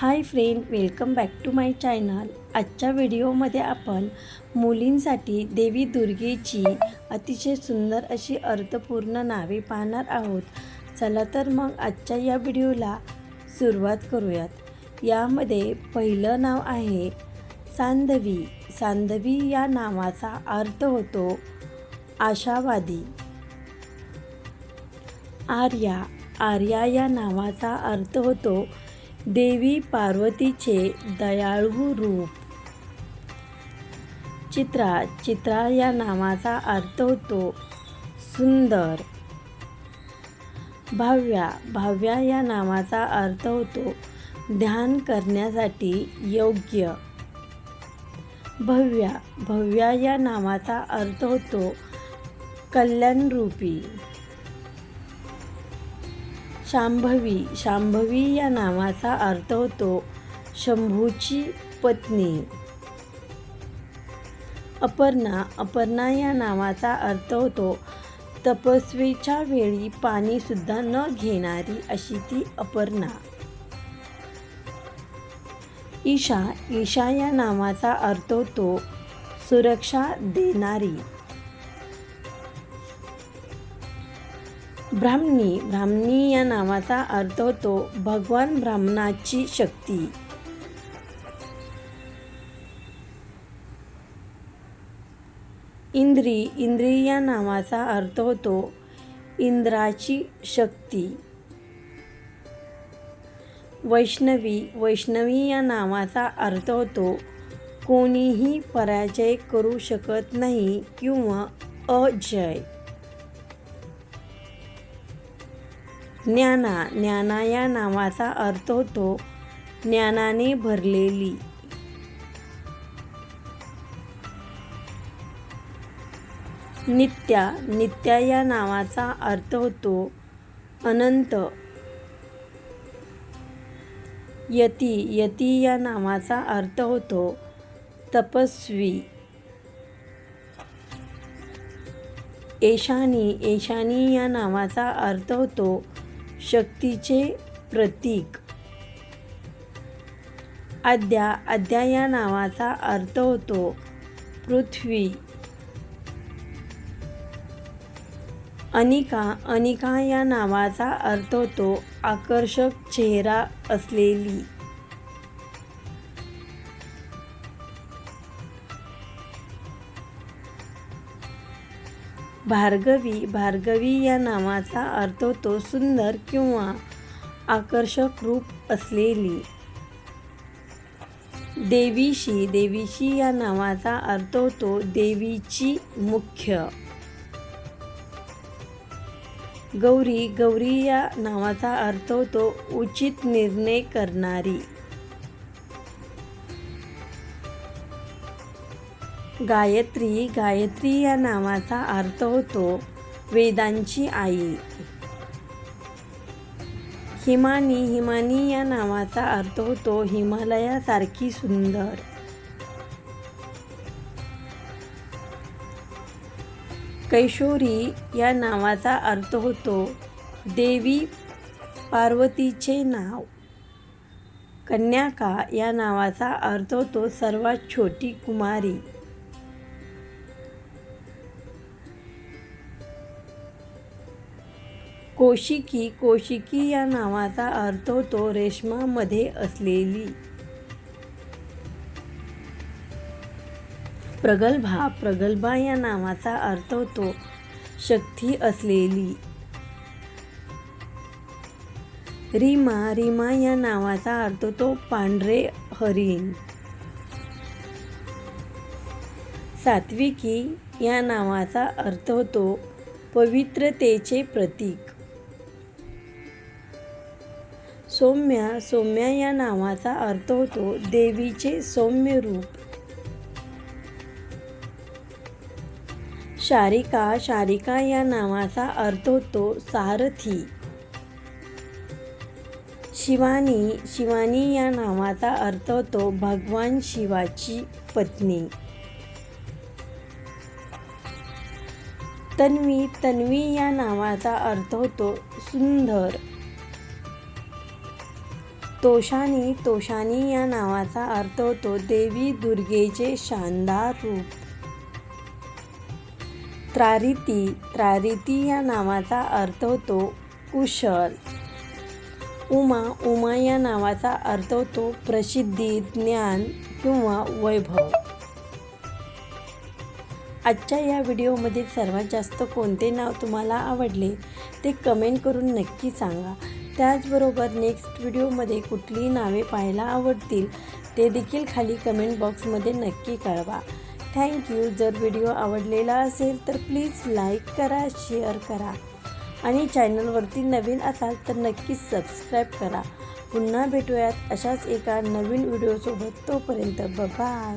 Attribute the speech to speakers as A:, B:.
A: Hi friend welcome back to my channel. आजच्या व्हिडिओमध्ये आपण मुलींसाठी देवी दुर्गेची अतिशय सुंदर अशी अर्थपूर्ण नावे पाहणार आहोत. चला तर मग आजच्या या व्हिडिओला सुरुवात करूयात. यामध्ये पहिलं नाव आहे सांधवी. सांधवी या नावाचा अर्थ होतो आशावादी. आर्या. आर्या या नावाचा अर्थ होतो देवी पार्वतीचे दयाळू रूप. चित्रा चित्रा या नावाचा अर्थ होतो सुंदर. भाव्या भाव्या या नावाचा अर्थ होतो ध्यान करण्यासाठी योग्य. भव्या भव्या या नावाचा अर्थ होतो कल्याणरूपी. शांभवी. शांभवी या नावाचा अर्थ होतो शंभूची पत्नी. अपर्णा. अपर्णा या नावाचा अर्थ होतो तपस्वीच्या वेळी पाणीसुद्धा न घेणारी अशी ती अपर्णा. ईशा. ईशा या नावाचा अर्थ होतो सुरक्षा देणारी. ब्राह्मणी ब्राह्मणी या नावाचा अर्थ होतो भगवान ब्राह्मणाची शक्ती. इंद्री इंद्री या नावाचा अर्थ होतो इंद्राची शक्ती. वैष्णवी वैष्णवी या नावाचा अर्थ होतो कोणीही पराजय करू शकत नाही किंवा अजय. ज्ञाना ज्ञाना या नावाचा अर्थ होतो ज्ञानाने भरलेली. नित्या नित्या या नावाचा अर्थ होतो अनंत. यती यती या नावाचा अर्थ होतो तपस्वी. एशानी एशानी या नावाचा अर्थ होतो शक्तीचे प्रतीक. आद्या आद्या या नावाचा अर्थ होतो पृथ्वी. अनिका अनिका या नावाचा अर्थ होतो आकर्षक चेहरा असलेली. भार्गवी भार्गवी या नावाचा अर्थ होतो सुंदर किंवा आकर्षक रूप असलेली. देवीशी देवीशी या नावाचा अर्थ होतो देवीची मुख्य. गौरी गौरी या नावाचा अर्थ होतो उचित निर्णय करणारी. गायत्री गायत्री या नावाचा अर्थ होतो वेदांची आई. हिमानी हिमानी या नावाचा अर्थ होतो हिमालयासारखी सुंदर. कैशोरी या नावाचा अर्थ होतो देवी पार्वतीचे नाव. कन्याका या नावाचा अर्थ होतो सर्वात छोटी कुमारी. कोशिकी कोशिकी या नावाचा अर्थ होतो रेशमामध्ये असलेली. प्रगल्भा प्रगल्भा या नावाचा अर्थ होतो शक्ती असलेली. रीमा रीमा या नावाचा अर्थ होतो पांढरे हरिण. सात्विकी या नावाचा अर्थ होतो पवित्रतेचे प्रतीक. सौम्या सौम्या या नावाचा अर्थ होतो देवीचे सौम्य रूप. शारिका शारिका या नावाचा अर्थ होतो सारथी. शिवानी शिवानी या नावाचा अर्थ होतो भगवान शिवाची पत्नी. तन्वी तन्वी या नावाचा अर्थ होतो सुंदर. तोषानी तोषानी या नावाचा अर्थ होतो देवी दुर्गेचे शानदार रूप. त्रारिती त्रारिती या नावाचा अर्थ होतो कुशल. उमा उमा या नावाचा अर्थ होतो प्रसिद्धी ज्ञान किंवा वैभव. आजच्या या व्हिडिओमध्ये सर्वात जास्त कोणते नाव तुम्हाला आवडले ते कमेंट करून नक्की सांगा. त्याचबरोबर नेक्स्ट व्हिडिओमध्ये कुठली नावे पाहायला आवडतील ते देखील खाली कमेंट बॉक्समध्ये नक्की कळवा. थँक्यू जर व्हिडिओ आवडलेला असेल तर प्लीज लाईक करा शेअर करा. आणि चॅनलवरती नवीन असाल तर नक्कीच सबस्क्राईब करा. पुन्हा भेटूयात अशाच एका नवीन व्हिडिओसोबत तोपर्यंत बाय